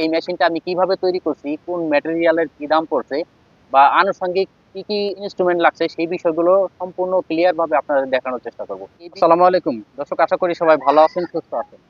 এই মেশিনটা আমি কীভাবে তৈরি করছি, কোন ম্যাটেরিয়ালের কি দাম পড়ছে, বা আনুষঙ্গিক কি কি ইনস্ট্রুমেন্ট লাগছে, সেই বিষয়গুলো সম্পূর্ণ ক্লিয়ার ভাবে আপনাদের দেখানোর চেষ্টা করব। আসসালামু আলাইকুম। দর্শক, আশা করি সবাই ভালো আছেন, সুস্থ আছেন।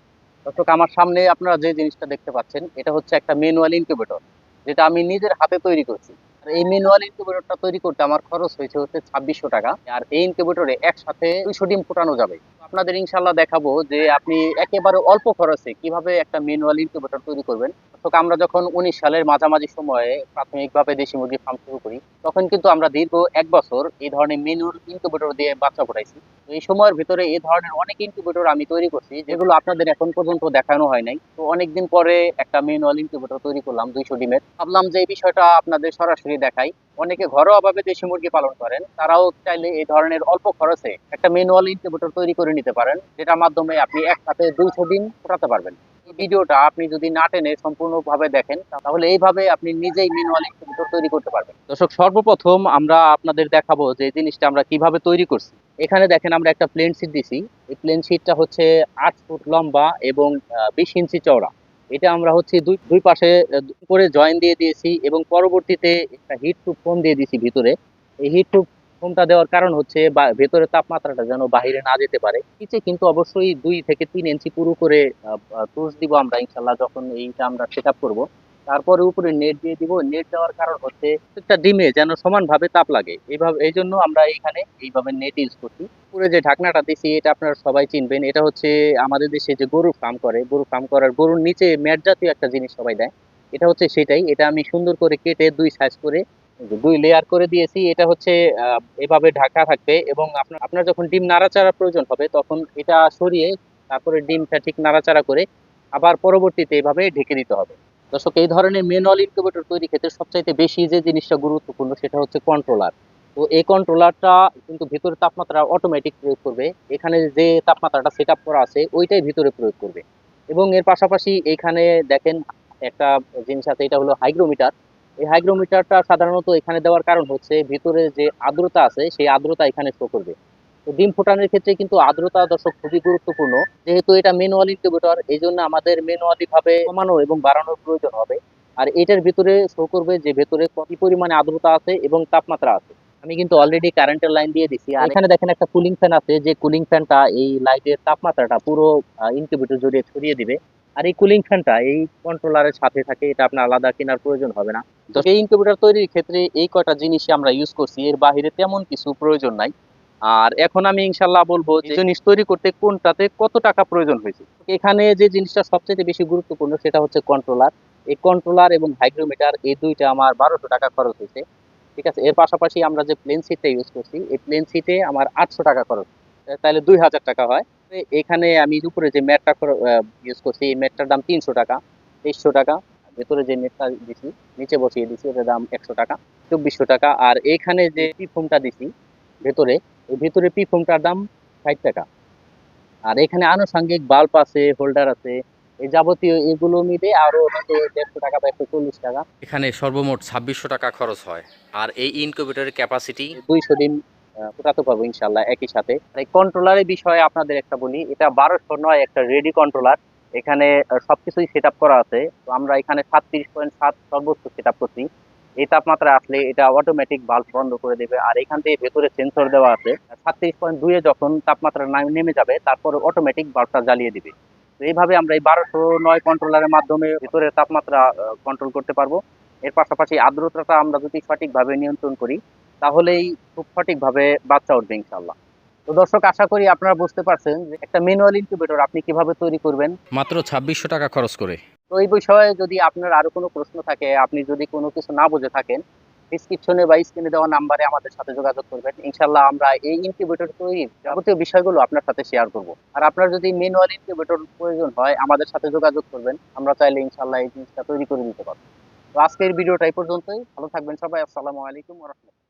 দর্শক, আমার সামনে আপনারা যে জিনিসটা দেখতে পাচ্ছেন, এটা হচ্ছে একটা ম্যানুয়াল ইনকিউবেটর যেটা আমি নিজের হাতে তৈরি করছি। এই ম্যানুয়াল ইনকিউবেটরটা তৈরি করতে আমার খরচ হয়েছে হচ্ছে ছাব্বিশশো টাকা। আর এই ইনকিউবেটরে একসাথে দুইশো ডিম ফোটানো যাবে। আপনাদের ইনশাল্লাহ দেখাবো যে আপনি একেবারে অল্প খরচে কীভাবে একটা ম্যানুয়াল ইনকিউবেটর তৈরি করবেন। তো আমরা যখন উনিশ সালের মাঝামাঝি সময়ে প্রাথমিকভাবে দেশি মুরগি ফার্ম শুরু করি, তখন কিন্তু আমরা দীর্ঘ এক বছর এই ধরনের ম্যানুয়াল ইনকিউবেটর দিয়ে বাচ্চা ফোটাইছি। এই সময়ের ভিতরে এই ধরনের অনেক ইনকিউবেটর আমি তৈরি করছি, যেগুলো আপনাদের এখন পর্যন্ত দেখানো হয় নাই। তো অনেকদিন পরে একটা ম্যানুয়াল ইনকিউবেটর তৈরি করলাম দুইশো ডিমের। ভাবলাম যে এই বিষয়টা আপনাদের সরাসরি দেখাই। অনেকে ঘরোয়াভাবে দেশি মুরগি পালন করেন। তারাও চাইলে এই ধরনের অল্প খরচে একটা ম্যানুয়াল ইনকিউবেটর তৈরি করে নিতে পারেন, যেটার মাধ্যমে আপনি একসাথে দুইশো ডিম ফোটাতে পারবেন। এই ভিডিওটা আপনি যদি না টেনে সম্পূর্ণভাবে দেখেন, তাহলে এইভাবে আপনি নিজেই ম্যানুয়াল ইনকিউবেটর তৈরি করতে পারবেন। দর্শক, সর্বপ্রথম আমরা আপনাদের দেখাবো যে জিনিসটা আমরা কীভাবে তৈরি করছি। এখানে দেখেন আমরা একটা প্লেন শিট দিছি। এই প্লেন শিটটা হচ্ছে আট ফুট লম্বা এবং বিশ ইঞ্চি চওড়া। এটা আমরা হচ্ছে দুই দুই পাশে করে জয়েন দিয়ে দিয়েছি এবং পরবর্তীতে একটা হিট প্রুফ ফোম দিয়ে দিয়েছি ভিতরে। এই হিট প্রুফ ফোমটা দেওয়ার কারণ হচ্ছে ভেতরে তাপমাত্রাটা যেন বাহিরে না যেতে পারে। নিচে কিন্তু অবশ্যই দুই থেকে তিন ইঞ্চি পুরো করে তুষ দিব আমরা ইনশাল্লাহ যখন এইটা আমরা সেট আপ করব। তারপরে উপরে নেট দিয়ে দিব। নেট দেওয়ার কারণ হচ্ছে প্রত্যেকটা ডিমে যেন সমানভাবে তাপ লাগে। এইভাবে এই জন্য আমরা এখানে এইভাবে নেট ইউজ করছি। উপরে যে ঢাকনাটা দিছি, এটা আপনারা সবাই চিনবেন। এটা হচ্ছে আমাদের দেশে যে গরু ফার্ম করে, গরু ফার্ম করার গরুর নিচে ম্যাট জাতীয় একটা জিনিস সবাই দেয়। এটা হচ্ছে সেটাই। এটা আমি সুন্দর করে কেটে দুই সাইজ করে, দুই লেয়ার করে দিয়েছি। এটা হচ্ছে এভাবে ঢাকা থাকবে এবং আপনার আপনার যখন ডিম নাড়াচাড়া প্রয়োজন হবে, তখন এটা সরিয়ে তারপরে ডিমটা ঠিক নাড়াচাড়া করে আবার পরবর্তীতে এভাবে ঢেকে দিতে হবে। দর্শক, এই ধরনের ম্যানুয়াল ইনকিউবেটর তৈরি ক্ষেত্রে সবচাইতে বেশি যে জিনিসটা গুরুত্বপূর্ণ সেটা হচ্ছে কন্ট্রোলার তো এই কন্ট্রোলারটা কিন্তু ভিতরে তাপমাত্রা অটোমেটিক প্রয়োগ করবে। এখানে যে তাপমাত্রাটা সেট করা আছে, ওইটাই ভিতরে প্রয়োগ করবে। এবং এর পাশাপাশি এখানে দেখেন একটা জিনিস আছে, এটা হলো হাইগ্রোমিটার এই হাইগ্রোমিটারটা সাধারণত এখানে দেওয়ার কারণ হচ্ছে ভিতরে যে আর্দ্রতা আছে, সেই আর্দ্রতা এখানে শো করবে। ডিম ফোটানোর ক্ষেত্রে কিন্তু আর্দ্রতা দর্শক খুবই গুরুত্বপূর্ণ। যেহেতু এটা ম্যানুয়াল ইনকিউবেটর এই জন্য আমাদের ম্যানুয়ালি ভাবে কমানো এবং বাড়ানোর প্রয়োজন হবে। আর এটার ভিতরে শো করবে যে ভেতরে কি পরিমাণে আর্দ্রতা আছে এবং তাপমাত্রা আছে। আমি কিন্তু অলরেডি কারেন্টের লাইন দিয়ে দিছি। আর এখানে দেখেন একটা কুলিং ফ্যান আছে, যে কুলিং ফ্যানটা এই লাইটের তাপমাত্রাটা পুরো ইনকিউবেটর জুড়ে ছড়িয়ে দিবে। আর এই কুলিং ফ্যানটা এই কন্ট্রোলারের সাথে থাকে, এটা আপনার আলাদা কেনার প্রয়োজন হবে না। তো এই ইনকিউবেটর তৈরির ক্ষেত্রে এই কটা জিনিসই আমরা ইউজ করছি। এর বাইরে তেমন কিছু প্রয়োজন নাই। আর এখন আমি ইনশাল্লাহ বলব যে জিনিস তৈরি করতে কোনটাতে কত টাকা প্রয়োজন হয়েছে। এখানে যে জিনিসটা সবচেয়ে বেশি গুরুত্বপূর্ণ সেটা হচ্ছে কন্ট্রোলার এই কন্ট্রোলার এবং হাইগ্রোমিটার এই দুইটা আমার বারোশো টাকা খরচ হয়েছে। ঠিক আছে? এর পাশাপাশি আমরা যে প্লেন সিটটা ইউজ করছি এই প্লেন সিটে আমার আটশো টাকা খরচ। তাহলে দুই হাজার টাকা হয়। এখানে আমি উপরে যে ম্যাটটা ইউজ করছি এই ম্যাটটার দাম তিনশো টাকা তেইশশো টাকা। ভেতরে যে নেটটা দিছি নিচে বসিয়ে দিছি এটার দাম একশো টাকা চব্বিশশো টাকা। আর এখানে যে পি ফোমটা দিছি ভেতরে ভেতরে পি ফোমটার দাম ষাট টাকা। আর এখানে আনুষঙ্গিক বাল্ব আছে হোল্ডার আছে এই যাবতীয় এগুলো মিলে আরও হয়তো দেড়শো টাকা বা একশো চল্লিশ টাকা। এখানে সর্বমোট ছাব্বিশশো টাকা খরচ হয়। আর এই ইনকিউবেটরের ক্যাপাসিটি দুইশো দিন ফোটাতে পারব ইনশাল্লাহ একই সাথে। এই কন্ট্রোলারের বিষয়ে আপনাদের একটা বলি এটা বারোশো নয় একটা রেডি কন্ট্রোলার এখানে আহ, সবকিছুই সেট আপ করা আছে। তো আমরা এখানে সাতত্রিশ পয়েন্ট সাত সর্বোচ্চ সেট করছি। এই তাপমাত্রা আসলে এটা অটোমেটিক বাল্ব বন্ধ করে দেবে। আর এখান থেকে ভেতরে সেন্সর দেওয়া আছে। সাতত্রিশ পয়েন্ট দুইয়ে যখন তাপমাত্রা নেমে যাবে, তারপর অটোমেটিক বাল্বটা জ্বালিয়ে দিবে। তো এইভাবে আমরা এই বারোশো নয় কন্ট্রোলারের মাধ্যমে ভেতরের তাপমাত্রা কন্ট্রোল করতে পারব। এর পাশাপাশি আর্দ্রতাটা আমরা যদি সঠিকভাবে নিয়ন্ত্রণ করি, তাহলেই খুব সঠিকভাবে বাচ্চা উঠবে ইনশাল্লাহ তো দর্শক আশা করি আপনারা বুঝতে পারছেন যে একটা ম্যানুয়াল ইনকিউবেটর আপনি কীভাবে তৈরি করবেন। মাত্র ছাব্বিশশো টাকা খরচ করে। তো এই বিষয়ে যদি আপনার আরও কোনো প্রশ্ন থাকে আপনি যদি কোনো কিছু না বুঝে থাকেন ডিসক্রিপশনে বা স্ক্রিনে দেওয়া নাম্বারে আমাদের সাথে যোগাযোগ করবেন। ইনশাল্লাহ আমরা এই ইনকিউবেটর তৈরির যাবতীয় বিষয়গুলো আপনার সাথে শেয়ার করব। আর আপনার যদি ম্যানুয়াল ইনকিউবেটর প্রয়োজন হয় আমাদের সাথে যোগাযোগ করবেন। আমরা চাইলে ইনশাল্লাহ এই জিনিসটা তৈরি করে দিতে পারব। তো আজকের ভিডিওটা এই পর্যন্তই। ভালো থাকবেন সবাই। আসসালামু আলাইকুম ওয়া রাহমাতুল্লাহ।